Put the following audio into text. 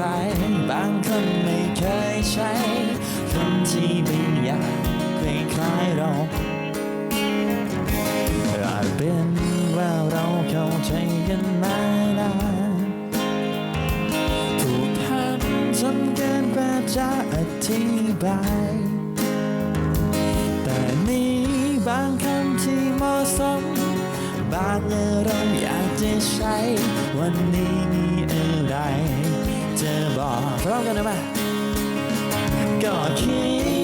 ร บางคนไม่เคยใช้คำที่ไม่อยากคล้ายๆเราอาจเป็นว่าเราเข้าใจกันมานานผูกพันจนเกินกว่าจะอธิบาย แต่มีบางคำที่เหมาะสม บางอารมณ์อยากจะใช้วันนี้ จะบอกพร้อมกันนะมาก็คิด